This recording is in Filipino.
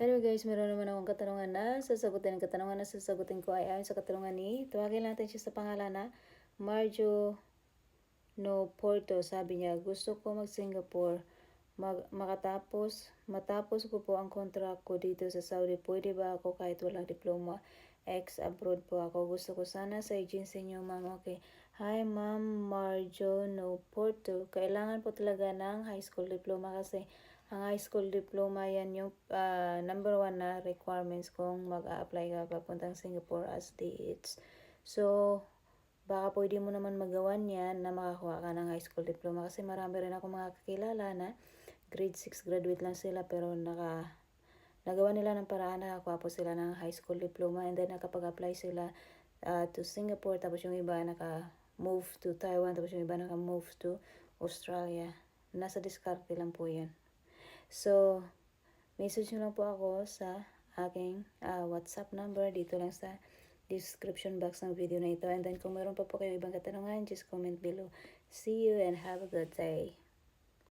Anyway guys, meron naman akong katanungan na sasagutin. Ang katanungan na sasagutin ko ay ayon sa katanungan ni, tawagin natin siya sa pangalan na Marjo No Porto. Sabi niya, gusto ko mag-Singapore. Mag makatapos, matapos ko po ang contract ko dito sa Saudi. Pwede ba ako kahit walang diploma? Ex abroad po ako. Gusto ko sana sa agency niyo, ma'am. Okay. Hi, ma'am Marjo No Porto. Kailangan po talaga ng high school diploma kasi ang high school diploma yan yung ah, number one na requirements kung mag-a-apply ka papuntang Singapore as DH. So, baka pwede mo naman magawa niyan na makakuha ka ng high school diploma kasi marami rin ako mga kakilala na grade 6 graduate lang sila pero naka nagawa nila ng paraan na nakakuha po sila ng high school diploma and then nakapag-apply sila ah, to Singapore tapos yung iba naka-move to Taiwan tapos yung iba naka-move to Australia. Nasa diskarte lang po yan. So, message nyo lang po ako sa aking ah, WhatsApp number dito lang sa description box ng video na ito. And then kung meron pa po kayo ibang katanungan, just comment below. See you and have a good day.